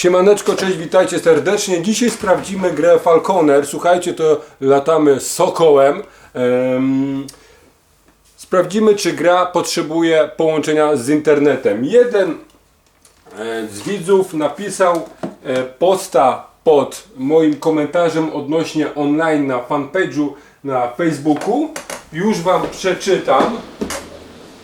Siemaneczko, cześć, witajcie serdecznie. Dzisiaj sprawdzimy grę Falconer. Słuchajcie, to latamy Sokołem. Em, sprawdzimy, czy gra potrzebuje połączenia z internetem. Jeden e, z widzów napisał e, posta pod moim komentarzem odnośnie online na fanpage'u na Facebooku. Już Wam przeczytam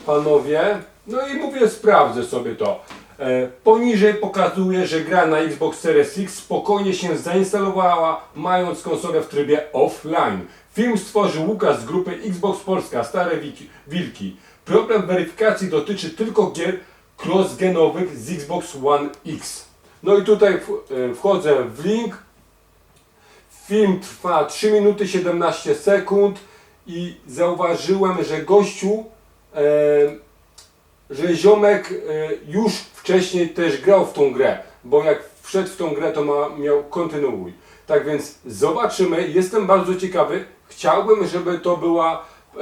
panowie. No i mówię, sprawdzę sobie to. E, poniżej pokazuje, że gra na Xbox Series X spokojnie się zainstalowała, mając konsolę w trybie offline. Film stworzył Łukasz z grupy Xbox Polska, Stare Wilki. Problem weryfikacji dotyczy tylko gier cross-genowych z Xbox One X. No i tutaj e, wchodzę w link. Film trwa 3 minuty 17 sekund i zauważyłem, że gościu e, że ziomek e, już wcześniej też grał w tą grę, bo jak wszedł w tą grę, to ma, miał kontynuuj. Tak więc zobaczymy, jestem bardzo ciekawy. Chciałbym, żeby to była e,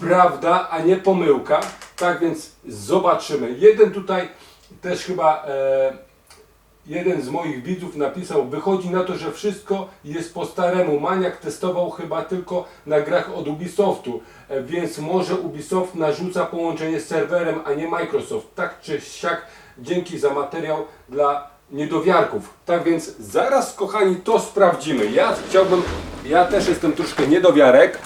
prawda, a nie pomyłka. Tak więc zobaczymy. Jeden tutaj też chyba e, jeden z moich widzów napisał, wychodzi na to, że wszystko jest po staremu. Maniak testował chyba tylko na grach od Ubisoftu, e, więc może Ubisoft narzuca połączenie z serwerem, a nie Microsoft. Tak czy siak, dzięki za materiał dla niedowiarków. Tak więc zaraz, kochani, to sprawdzimy. Ja chciałbym, ja też jestem troszkę niedowiarek,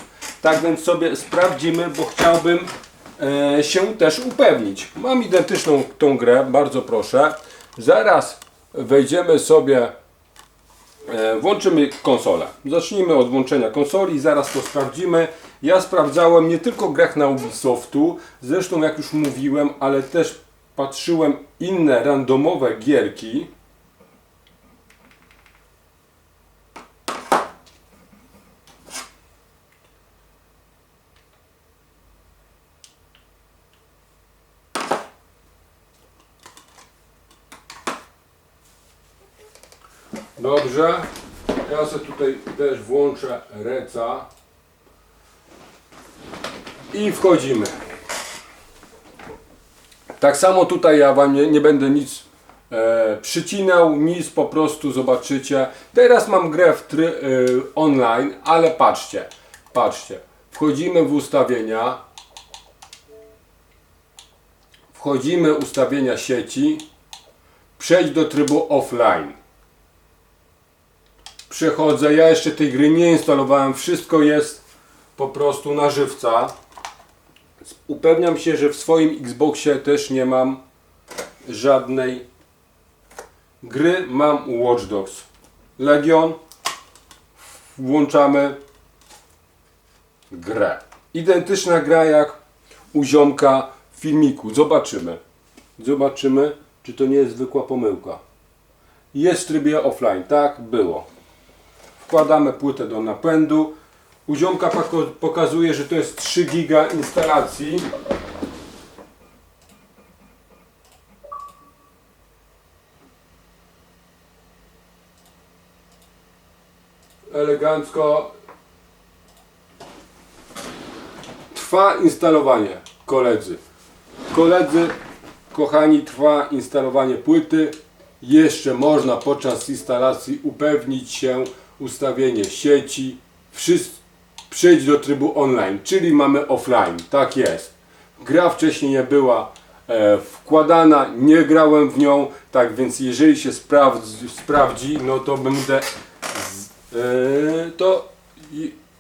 tak więc sobie sprawdzimy, bo chciałbym e, się też upewnić. Mam identyczną tą grę, bardzo proszę. Zaraz wejdziemy sobie, e, włączymy konsolę. Zacznijmy od włączenia konsoli, zaraz to sprawdzimy. Ja sprawdzałem nie tylko grach na Ubisoftu, zresztą jak już mówiłem, ale też patrzyłem inne randomowe gierki. Dobrze. Ja sobie tutaj też włączę reca. I wchodzimy. Tak samo tutaj ja Wam nie, nie będę nic e, przycinał, nic po prostu zobaczycie. Teraz mam grę w try, e, online, ale patrzcie, patrzcie. Wchodzimy w ustawienia. Wchodzimy ustawienia sieci. Przejdź do trybu offline przechodzę. Ja jeszcze tej gry nie instalowałem. Wszystko jest po prostu na żywca. Upewniam się, że w swoim Xboxie też nie mam żadnej gry. Mam Watch Dogs. Legion. Włączamy grę. Identyczna gra jak u ziomka w filmiku. Zobaczymy. Zobaczymy, czy to nie jest zwykła pomyłka. Jest w trybie offline. Tak, było. Wkładamy płytę do napędu. U ziomka poko- pokazuje, że to jest 3 giga instalacji. Elegancko. Trwa instalowanie, koledzy. Koledzy, kochani, trwa instalowanie płyty. Jeszcze można podczas instalacji upewnić się ustawienie sieci. Wszyscy przejść do trybu online, czyli mamy offline. Tak jest. Gra wcześniej nie była e, wkładana, nie grałem w nią, tak więc jeżeli się sprawdzi, sprawdzi no to będę. Z, e, to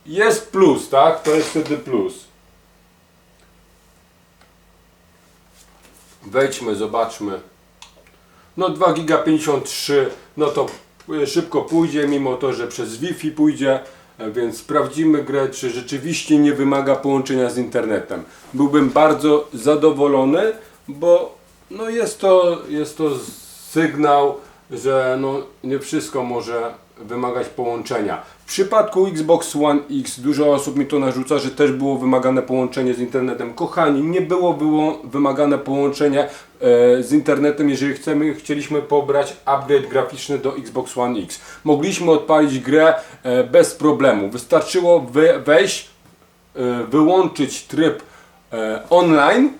jest plus, tak? To jest wtedy plus. Wejdźmy, zobaczmy. No 2 giga 53, no to szybko pójdzie, mimo to, że przez Wi-Fi pójdzie, e, więc sprawdzimy grę, czy rzeczywiście nie wymaga połączenia z internetem. Byłbym bardzo zadowolony, bo no jest to, jest to sygnał, że no nie wszystko może wymagać połączenia. W przypadku Xbox One X dużo osób mi to narzuca, że też było wymagane połączenie z internetem. Kochani, nie było, było wymagane połączenie e, z internetem, jeżeli chcemy, chcieliśmy pobrać upgrade graficzny do Xbox One X. Mogliśmy odpalić grę e, bez problemu. Wystarczyło wy, wejść, e, wyłączyć tryb e, online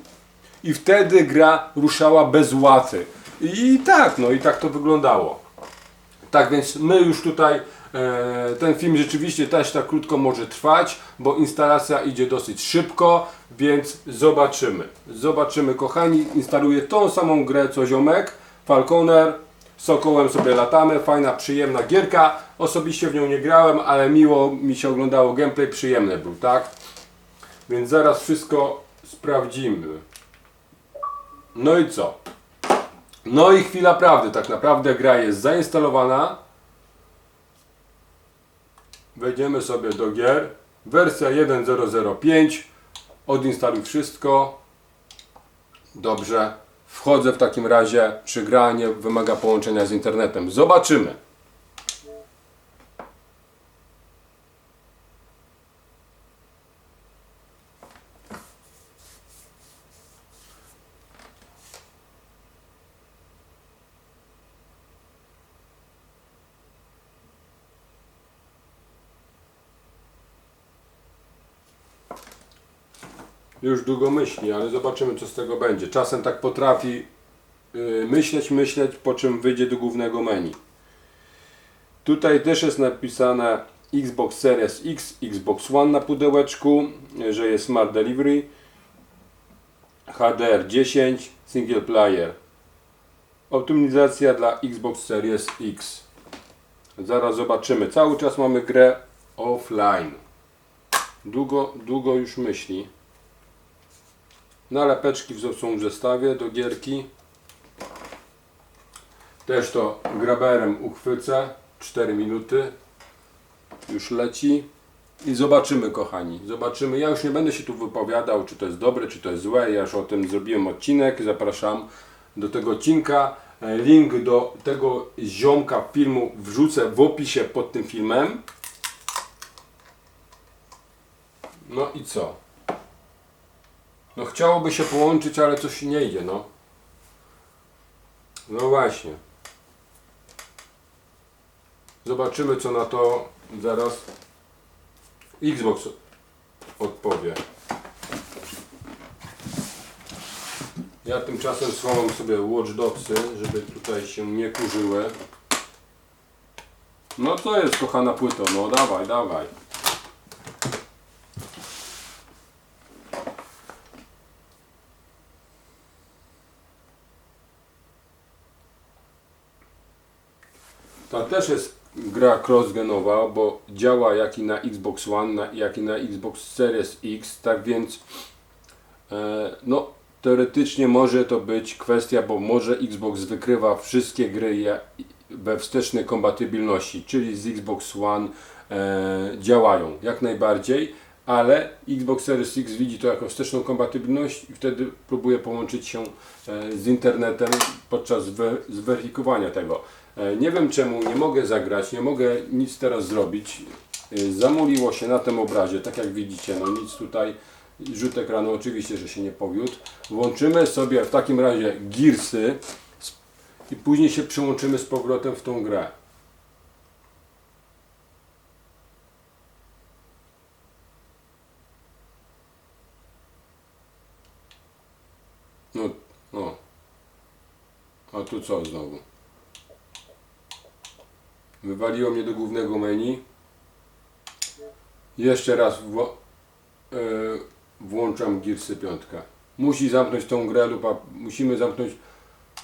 i wtedy gra ruszała bez łaty. I tak, no i tak to wyglądało. Tak więc my już tutaj, e, ten film rzeczywiście też tak krótko może trwać, bo instalacja idzie dosyć szybko, więc zobaczymy. Zobaczymy kochani, instaluję tą samą grę co ziomek, Falconer, Sokołem sobie latamy, fajna, przyjemna gierka. Osobiście w nią nie grałem, ale miło mi się oglądało gameplay, przyjemny był, tak? Więc zaraz wszystko sprawdzimy. No i co? No i chwila prawdy, tak naprawdę gra jest zainstalowana. Wejdziemy sobie do gier. Wersja 1.0.05. Odinstaluj wszystko. Dobrze. Wchodzę w takim razie. Przygranie wymaga połączenia z internetem. Zobaczymy. Już długo myśli, ale zobaczymy co z tego będzie. Czasem tak potrafi yy, myśleć, myśleć, po czym wyjdzie do głównego menu. Tutaj też jest napisane Xbox Series X, Xbox One na pudełeczku, że jest Smart Delivery, HDR 10, Single Player. Optymalizacja dla Xbox Series X. Zaraz zobaczymy. Cały czas mamy grę offline. Długo, długo już myśli. Nalepeczki w- są w zestawie do gierki. Też to graberem uchwycę. 4 minuty. Już leci. I zobaczymy, kochani. Zobaczymy. Ja już nie będę się tu wypowiadał, czy to jest dobre, czy to jest złe. Ja już o tym zrobiłem odcinek. Zapraszam do tego odcinka. Link do tego ziomka filmu wrzucę w opisie pod tym filmem. No i co? No chciałoby się połączyć, ale coś nie idzie, no. No właśnie. Zobaczymy co na to zaraz Xbox odpowie. Ja tymczasem schowam sobie Watch Dogsy, żeby tutaj się nie kurzyły. No to jest kochana płyto, no dawaj, dawaj. Ta też jest gra crossgenowa, bo działa jak i na Xbox One, jak i na Xbox Series X, tak więc e, no teoretycznie może to być kwestia, bo może Xbox wykrywa wszystkie gry we wstecznej kompatybilności, czyli z Xbox One e, działają jak najbardziej, ale Xbox Series X widzi to jako wsteczną kompatybilność i wtedy próbuje połączyć się e, z internetem podczas we- zweryfikowania tego. E, Nie wiem czemu nie mogę zagrać, nie mogę nic teraz zrobić. E, Zamuliło się na tym obrazie, tak jak widzicie, no nic tutaj, rzut ekranu oczywiście, że się nie powiódł. Włączymy sobie w takim razie Gearsy i później się przyłączymy z powrotem w tą grę. No, no. A tu co znowu? Wywaliło mnie do głównego menu. Jeszcze raz e, włączam Gearsy 5. Musi zamknąć tą grę lub musimy zamknąć.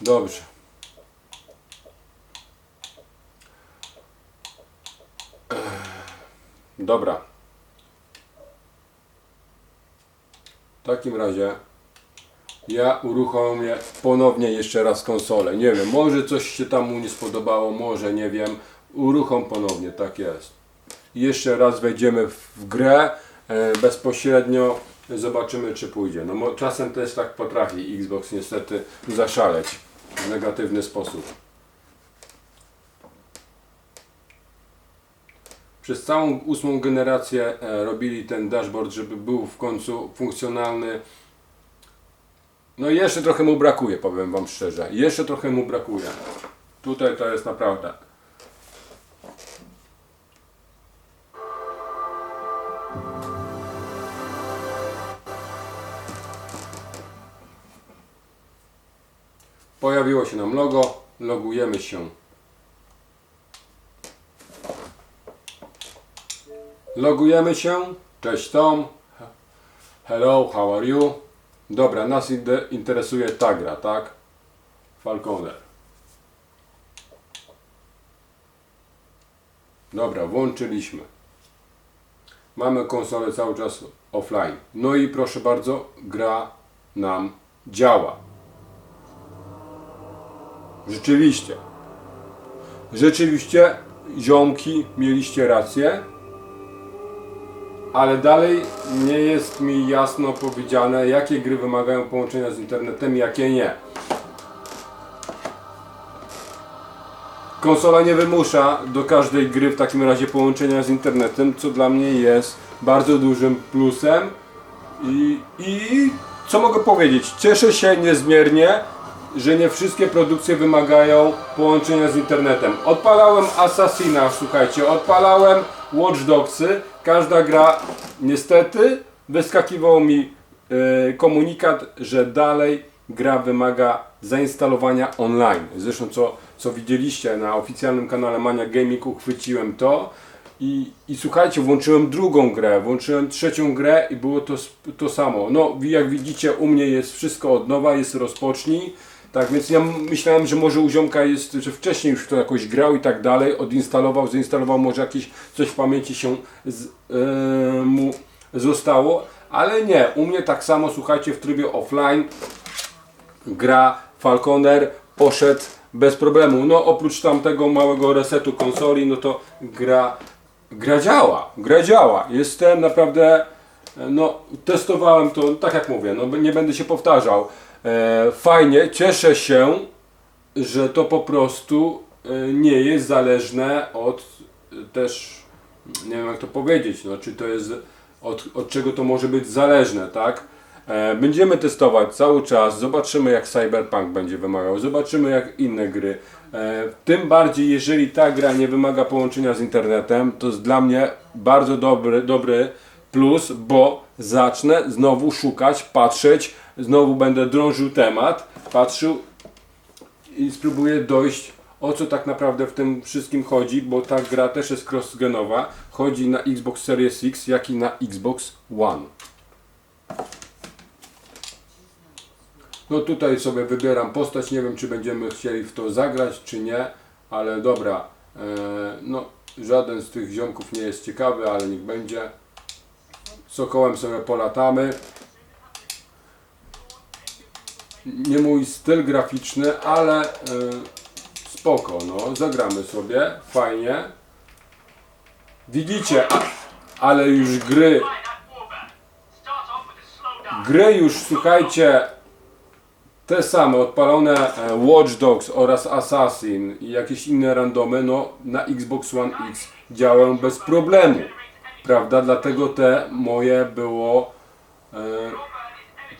Dobrze. Dobra. W takim razie ja uruchomię ponownie jeszcze raz konsolę. Nie wiem, może coś się tam mu nie spodobało, może nie wiem. Uruchom ponownie, tak jest. Jeszcze raz wejdziemy w grę e, bezpośrednio. Zobaczymy, czy pójdzie. No czasem też tak potrafi Xbox niestety zaszaleć w negatywny sposób. Przez całą ósmą generację e, robili ten dashboard, żeby był w końcu funkcjonalny. No i jeszcze trochę mu brakuje, powiem Wam szczerze. Jeszcze trochę mu brakuje. Tutaj to jest naprawdę. Pojawiło się nam logo, logujemy się. Logujemy się. Cześć Tom. Hello, how are you? Dobra, nas interesuje ta gra, tak? Falconer. Dobra, włączyliśmy. Mamy konsolę cały czas offline. No i proszę bardzo, gra nam działa. Rzeczywiście. Rzeczywiście, ziomki, mieliście rację. Ale dalej nie jest mi jasno powiedziane, jakie gry wymagają połączenia z internetem, jakie nie. Konsola nie wymusza do każdej gry w takim razie połączenia z internetem, co dla mnie jest bardzo dużym plusem. I, i co mogę powiedzieć? Cieszę się niezmiernie, że nie wszystkie produkcje wymagają połączenia z internetem. Odpalałem Assassina, słuchajcie, odpalałem Watch Dogsy. Każda gra niestety wyskakiwał mi e, komunikat, że dalej gra wymaga zainstalowania online. Zresztą co, co widzieliście na oficjalnym kanale Mania Gaming uchwyciłem to i, i słuchajcie, włączyłem drugą grę, włączyłem trzecią grę i było to, to samo. No jak widzicie u mnie jest wszystko od nowa, jest rozpocznij. Tak, więc ja myślałem, że może u ziomka jest, że wcześniej już to jakoś grał i tak dalej, odinstalował, zainstalował, może jakieś coś w pamięci się z, e, mu zostało, ale nie, u mnie tak samo, słuchajcie, w trybie offline gra Falconer poszedł bez problemu. No oprócz tamtego małego resetu konsoli, no to gra, gra działa, gra działa. Jestem naprawdę, e, no testowałem to, tak jak mówię, no nie będę się powtarzał. E, fajnie, cieszę się, że to po prostu e, nie jest zależne od e, też, nie wiem jak to powiedzieć, no czy to jest, od, od czego to może być zależne, tak? Będziemy testować cały czas, zobaczymy jak Cyberpunk będzie wymagał, zobaczymy jak inne gry. Tym bardziej jeżeli ta gra nie wymaga połączenia z internetem, to jest dla mnie bardzo dobry, dobry plus, bo zacznę znowu szukać, patrzeć, znowu będę drążył temat, patrzył i spróbuję dojść o co tak naprawdę w tym wszystkim chodzi, bo ta gra też jest cross-genowa, chodzi na Xbox Series X, jak i na Xbox One. No tutaj sobie wybieram postać, nie wiem czy będziemy chcieli w to zagrać czy nie, ale dobra, e, no żaden z tych ziomków nie jest ciekawy, ale niech będzie. Sokołem sobie polatamy. Nie mój styl graficzny, ale e, spoko, no zagramy sobie, fajnie. Widzicie, a, ale już gry, gry już słuchajcie, te same odpalone e, Watch Dogs oraz Assassin i jakieś inne randomy, no na Xbox One X działają bez problemu. Prawda? Dlatego te moje było e,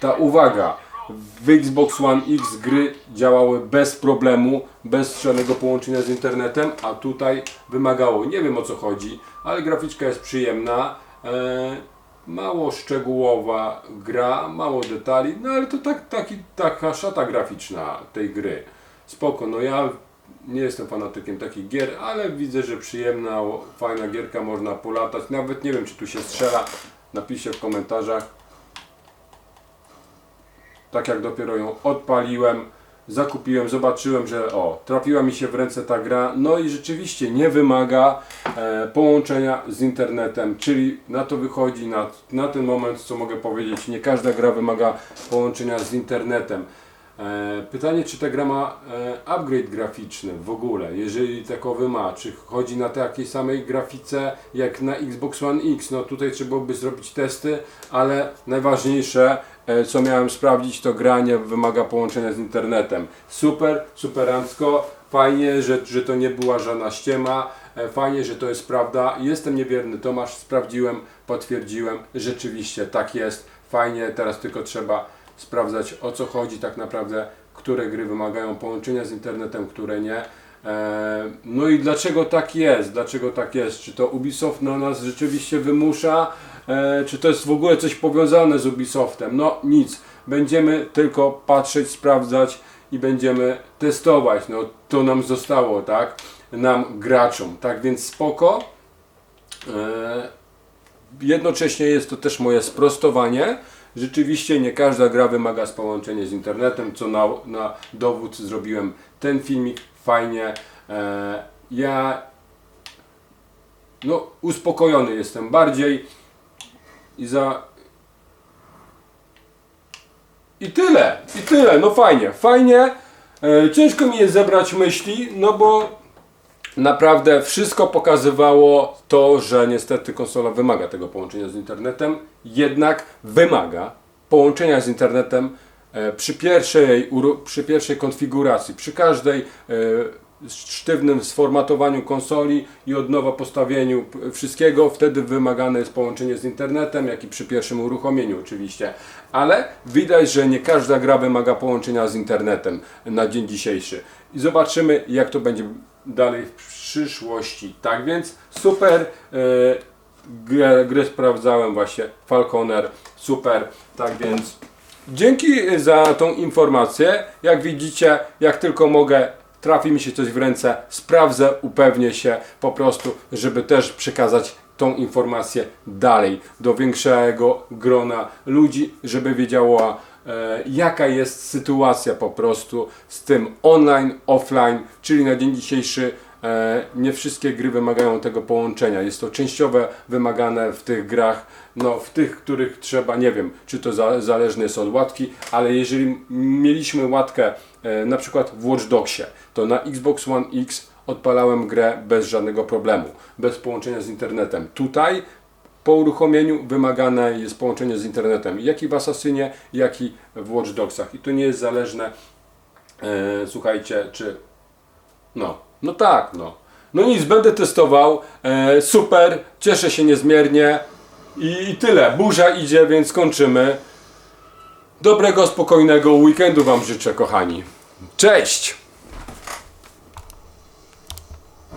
ta uwaga. W Xbox One X gry działały bez problemu, bez żadnego połączenia z internetem, a tutaj wymagało. Nie wiem o co chodzi, ale graficzka jest przyjemna. E, mało szczegółowa gra, mało detali, no ale to tak, taki, taka szata graficzna tej gry. Spoko, no ja nie jestem fanatykiem takich gier, ale widzę, że przyjemna, fajna gierka, można polatać. Nawet nie wiem, czy tu się strzela. Napiszcie w komentarzach. Tak jak dopiero ją odpaliłem, zakupiłem, zobaczyłem, że o, trafiła mi się w ręce ta gra, no i rzeczywiście nie wymaga e, połączenia z internetem, czyli na to wychodzi na, na ten moment, co mogę powiedzieć, nie każda gra wymaga połączenia z internetem. E, pytanie, czy ta gra ma e, upgrade graficzny w ogóle, jeżeli takowy ma, czy chodzi na takiej samej grafice jak na Xbox One X, no tutaj trzeba byłoby zrobić testy, ale najważniejsze, co miałem sprawdzić, to gra nie wymaga połączenia z internetem. Super, superancko, fajnie, że, że to nie była żadna ściema, e, fajnie, że to jest prawda. Jestem niewierny Tomasz, sprawdziłem, potwierdziłem, rzeczywiście tak jest, fajnie, teraz tylko trzeba sprawdzać o co chodzi tak naprawdę, które gry wymagają połączenia z internetem, które nie. E, No i dlaczego tak jest? Dlaczego tak jest? Czy to Ubisoft na nas rzeczywiście wymusza? E, Czy to jest w ogóle coś powiązane z Ubisoftem? No nic. Będziemy tylko patrzeć, sprawdzać i będziemy testować. No to nam zostało, tak? Nam graczom. Tak więc spoko. E, jednocześnie jest to też moje sprostowanie. Rzeczywiście nie każda gra wymaga z połączenia z internetem, co na, na dowód zrobiłem ten filmik. Fajnie. E, ja no, uspokojony jestem bardziej i za. I tyle, i tyle, no fajnie, fajnie. E, ciężko mi jest zebrać myśli, no bo naprawdę wszystko pokazywało to, że niestety konsola wymaga tego połączenia z internetem, jednak wymaga połączenia z internetem e, przy pierwszej, przy pierwszej konfiguracji, przy każdej e, sztywnym sformatowaniu konsoli i od nowa postawieniu wszystkiego, wtedy wymagane jest połączenie z internetem, jak i przy pierwszym uruchomieniu oczywiście. Ale widać, że nie każda gra wymaga połączenia z internetem na dzień dzisiejszy. I zobaczymy, jak to będzie dalej w przyszłości. Tak więc super. e, grę, grę sprawdzałem właśnie Falconer. Super. Tak więc dzięki za tą informację. Jak widzicie, jak tylko mogę, trafi mi się coś w ręce, sprawdzę, upewnię się po prostu, żeby też przekazać tą informację dalej do większego grona ludzi, żeby wiedziała e, jaka jest sytuacja po prostu z tym online, offline, czyli na dzień dzisiejszy e, nie wszystkie gry wymagają tego połączenia. Jest to częściowe wymagane w tych grach, no w tych, których trzeba, nie wiem, czy to za, zależne jest od łatki, ale jeżeli mieliśmy łatkę na przykład w Watch Dogsie, to na Xbox One X odpalałem grę bez żadnego problemu, bez połączenia z internetem. Tutaj po uruchomieniu wymagane jest połączenie z internetem, jak i w Assassinie, jak i w Watch Dogsach. I to nie jest zależne, e, słuchajcie, czy... No, no tak, no. No nic, będę testował, e, super, cieszę się niezmiernie i, i tyle. Burza idzie, więc kończymy. Dobrego, spokojnego weekendu Wam życzę, kochani. Cześć!